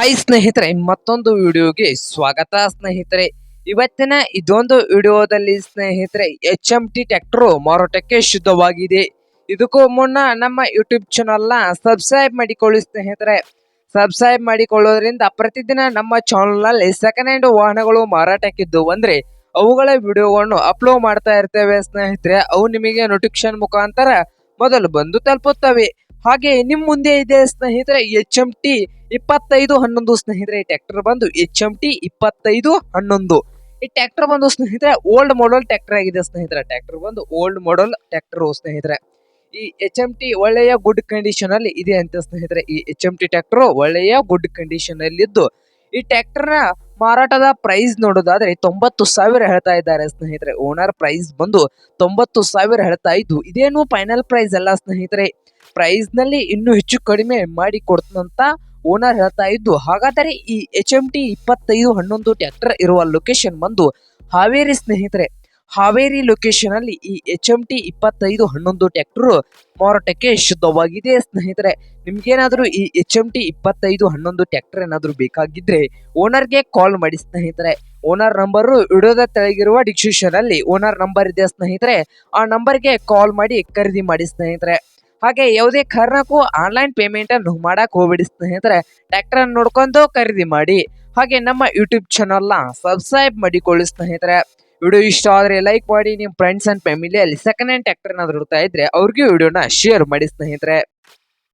Hi ಸ್ನೇಹಿತರೆ, ಮತ್ತೊಂದು ವಿಡಿಯೋಗೆ ಸ್ವಾಗತ ಸ್ನೇಹಿತರೆ. ಇವತ್ತಿನ ಇದೊಂದು ವಿಡಿಯೋದಲ್ಲಿ ಸ್ನೇಹಿತರೆ ಎಚ್ ಎಂ ಟಿ ಟ್ರ್ಯಾಕ್ಟರ್ ಮಾರಾಟಕ್ಕೆ ಶುದ್ಧವಾಗಿದೆ. ಇದಕ್ಕೂ ಮುನ್ನ ನಮ್ಮ ಯೂಟ್ಯೂಬ್ ಚಾನಲ್ನ ಸಬ್ಸ್ಕ್ರೈಬ್ ಮಾಡಿಕೊಳ್ಳಿ ಸ್ನೇಹಿತರೆ. ಸಬ್ಸ್ಕ್ರೈಬ್ ಮಾಡಿಕೊಳ್ಳೋದ್ರಿಂದ ಪ್ರತಿದಿನ ನಮ್ಮ ಚಾನಲ್ನಲ್ಲಿ ಸೆಕೆಂಡ್ ಹ್ಯಾಂಡ್ ವಾಹನಗಳು ಮಾರಾಟಕ್ಕಿದ್ದು ಅಂದರೆ ಅವುಗಳ ವಿಡಿಯೋಗಳನ್ನು ಅಪ್ಲೋಡ್ ಮಾಡ್ತಾ ಇರ್ತೇವೆ ಸ್ನೇಹಿತರೆ. ಅವು ನಿಮಗೆ ನೋಟಿಫಿಕೇಶನ್ ಮುಖಾಂತರ ಮೊದಲು ಬಂದು ತಲುಪುತ್ತವೆ. ಹಾಗೆ ನಿಮ್ ಮುಂದೆ ಇದೆ ಸ್ನೇಹಿತರೆ ಎಚ್ ಎಂ ಟಿ ಇಪ್ಪತ್ತೈದು ಹನ್ನೊಂದು ಸ್ನೇಹಿತರೆ ಟ್ರ್ಯಾಕ್ಟರ್ ಬಂದು ಎಚ್ ಎಂ ಟಿ ಇಪ್ಪತ್ತೈದು ಹನ್ನೊಂದು. ಈ ಟ್ರ್ಯಾಕ್ಟರ್ ಬಂದು ಸ್ನೇಹಿತರೆ ಓಲ್ಡ್ ಮಾಡಲ್ ಟ್ರ್ಯಾಕ್ಟರ್ ಆಗಿದೆ ಸ್ನೇಹಿತರೆ. ಟ್ರ್ಯಾಕ್ಟರ್ ಬಂದು ಓಲ್ಡ್ ಮಾಡಲ್ ಟ್ರ್ಯಾಕ್ಟರ್ ಸ್ನೇಹಿತರೆ. ಈ ಎಚ್ ಎಂ ಟಿ ಒಳ್ಳೆಯ ಗುಡ್ ಕಂಡೀಷನ್ ಅಲ್ಲಿ ಇದೆ ಅಂತ ಸ್ನೇಹಿತರೆ, ಈ ಎಚ್ ಎಂ ಟಿ ಟ್ರ್ಯಾಕ್ಟರ್ ಒಳ್ಳೆಯ ಗುಡ್ ಕಂಡೀಷನ್ ಅಲ್ಲಿ ಇದ್ದು, ಈ ಟ್ರ್ಯಾಕ್ಟರ್ನ ಮಾರಾಟದ ಪ್ರೈಸ್ ನೋಡೋದಾದ್ರೆ ತೊಂಬತ್ತು ಸಾವಿರ ಹೇಳ್ತಾ ಇದ್ದಾರೆ ಸ್ನೇಹಿತರೆ. ಓನರ್ ಪ್ರೈಸ್ ಬಂದು ತೊಂಬತ್ತು ಸಾವಿರ ಹೇಳ್ತಾ ಇದ್ದು, ಇದೇನು ಫೈನಲ್ ಪ್ರೈಸ್ ಅಲ್ಲ ಸ್ನೇಹಿತರೆ. ಪ್ರೈಸ್ನಲ್ಲಿ ಇನ್ನು ಹೆಚ್ಚು ಕಡಿಮೆ ಮಾಡಿ ಕೊಡ್ತಂತ ಓನರ್ ಹೇಳ್ತಾ ಇದ್ದು, ಹಾಗಾದರೆ ಈ ಎಚ್ ಎಂ ಟಿ ಇಪ್ಪತ್ತೈದು ಹನ್ನೊಂದು ಟ್ರ್ಯಾಕ್ಟರ್ ಇರುವ ಲೊಕೇಶನ್ ಬಂದು ಹಾವೇರಿ ಸ್ನೇಹಿತರೆ, ಹಾವೇರಿ ಲೊಕೇಶನ್ ಅಲ್ಲಿ ಈ ಎಚ್ ಎಂ ಟಿ ಇಪ್ಪತ್ತೈದು ಹನ್ನೊಂದು ಟ್ರ್ಯಾಕ್ಟರ್ ಮಾರಾಟಕ್ಕೆ ಶುದ್ಧವಾಗಿದೆ ಸ್ನೇಹಿತರೆ. ನಿಮ್ಗೇನಾದ್ರೂ ಈ ಎಚ್ ಎಂ ಟಿ ಇಪ್ಪತ್ತೈದು ಹನ್ನೊಂದು ಟ್ರ್ಯಾಕ್ಟರ್ ಏನಾದರೂ ಬೇಕಾಗಿದ್ರೆ ಓನರ್ಗೆ ಕಾಲ್ ಮಾಡಿ ಸ್ನೇಹಿತರೆ. ಓನರ್ ನಂಬರ್ ವಿಡಿಯೋದ ತೆಳಗಿರುವ ಡಿಸ್ಕ್ರಿಪ್ಷನ್ ಅಲ್ಲಿ ಓನರ್ ನಂಬರ್ ಇದೆ ಸ್ನೇಹಿತರೆ. ಆ ನಂಬರ್ಗೆ ಕಾಲ್ ಮಾಡಿ ಖರೀದಿ ಮಾಡಿ ಸ್ನೇಹಿತರೆ. ಹಾಗೆ ಯಾವುದೇ ಕಾರಣಕ್ಕೂ ಆನ್ಲೈನ್ ಪೇಮೆಂಟ್ ಅನ್ನು ಮಾಡಕ್ ಹೋಗ್ಬೇಡಿ ಸ್ನೇಹಿತರೆ. ಟ್ರ್ಯಾಕ್ಟರ್ ಅನ್ನು ನೋಡ್ಕೊಂಡು ಖರೀದಿ ಮಾಡಿ. ಹಾಗೆ ನಮ್ಮ ಯೂಟ್ಯೂಬ್ ಚಾನಲ್ನ ಸಬ್ಸ್ಕ್ರೈಬ್ ಮಾಡಿಕೊಳ್ಳಿ ಸ್ನೇಹಿತರೆ. ವಿಡಿಯೋ ಇಷ್ಟ ಆದರೆ ಲೈಕ್ ಮಾಡಿ ನಿಮ್ಮ ಫ್ರೆಂಡ್ಸ್ ಅಂಡ್ ಫ್ಯಾಮಿಲಿಯಲ್ಲಿ ಸೆಕೆಂಡ್ ಹ್ಯಾಂಡ್ ಟ್ರ್ಯಾಕ್ಟರ್ ಏನಾದ್ರು ಹುಡ್ತಾ ಇದ್ರೆ ಅವ್ರಿಗೂ ವಿಡಿಯೋನ ಶೇರ್ ಮಾಡಿ ಸ್ನೇಹಿತರೆ.